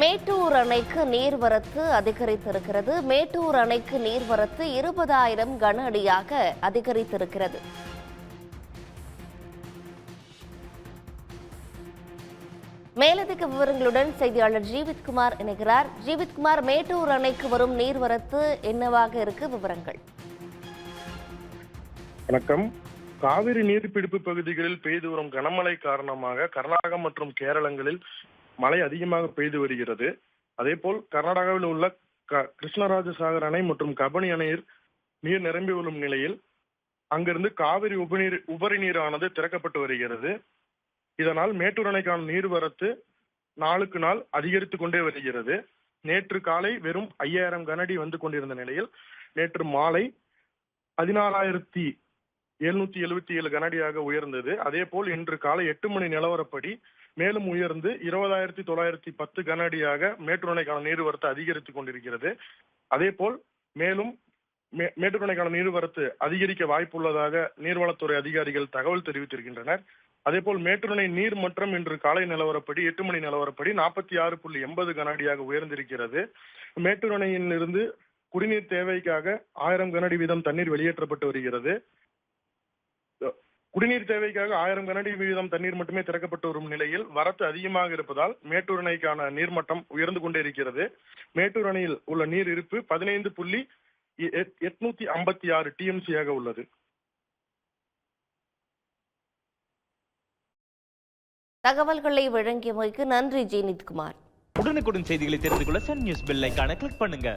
மேட்டூர் அணைக்கு நீர்வரத்து அதிகரித்திருக்கிறது. மேட்டூர் அணைக்கு நீர்வரத்து இருபதாயிரம் கன அடியாக அதிகரித்திருக்கிறது. மேலதிக விவரங்களுடன் செய்தியாளர் ஜீவித்குமார் இணைகிறார். ஜீவித்குமார் மேட்டூர் அணைக்கு வரும் நீர்வரத்து என்னவாக இருக்கு? விவரங்கள். வணக்கம். காவிரி நீர்பிடிப்பு பகுதிகளில் பெய்து வரும் கனமழை காரணமாக கர்நாடகம் மற்றும் கேரளங்களில் மழை அதிகமாக பெய்து வருகிறது. அதே போல் கர்நாடகாவில் உள்ள க- கிருஷ்ணராஜசாகர் அணை மற்றும் கபனி அணையில் நீர் நிரம்பி வரும் நிலையில் அங்கிருந்து காவிரி உபநீர் உபரி நீரானது திறக்கப்பட்டு வருகிறது. இதனால் மேட்டூர் அணைக்கான நீர்வரத்து நாளுக்கு நாள் அதிகரித்து கொண்டே வருகிறது. நேற்று காலை வெறும் ஐயாயிரம் கனடி வந்து கொண்டிருந்த நிலையில் நேற்று மாலை பதினாலாயிரத்தி எழுநூத்தி எழுபத்தி ஏழு கனடியாக உயர்ந்தது. அதே போல் இன்று காலை எட்டு மணி நிலவரப்படி மேலும் உயர்ந்து இருபதாயிரத்தி தொள்ளாயிரத்தி பத்து கனடியாக மேட்டூரணைக்கான நீர்வரத்து அதிகரித்துக் கொண்டிருக்கிறது. அதே போல் மேலும் மேட்டுக்கணைக்கான நீர்வரத்து அதிகரிக்க வாய்ப்புள்ளதாக நீர்வளத்துறை அதிகாரிகள் தகவல் தெரிவித்திருக்கின்றனர். அதே போல் மேட்டூர் அணை நீர் மற்றம் இன்று காலை நிலவரப்படி எட்டு மணி நிலவரப்படி நாற்பத்தி ஆறு புள்ளி எண்பது கனடியாக உயர்ந்திருக்கிறது. மேட்டூர் இருந்து குடிநீர் தேவைக்காக ஆயிரம் கனடி வீதம் தண்ணீர் வெளியேற்றப்பட்டு வருகிறது. குடிநீர் தேவைக்காக ஆயிரம் கனஅடி வீதம் தண்ணீர் மட்டுமே திறக்கப்பட்டு வரும் நிலையில் வரத்து அதிகமாக இருப்பதால் மேட்டூர் அணைக்கான நீர்மட்டம் உயர்ந்து கொண்டே இருக்கிறது. மேட்டூர் அணையில் உள்ள நீர் இருப்பு பதினைந்து புள்ளி எட்நூத்தி ஐம்பத்தி ஆறு டிஎம்சியாக உள்ளது. தகவல்களை வழங்கியமைக்கு நன்றி ஜீனித்குமார் உடனுக்குடன் செய்திகளை தெரிந்து கொள்ள சன் நியூஸ் பெல் கிளிக் பண்ணுங்க.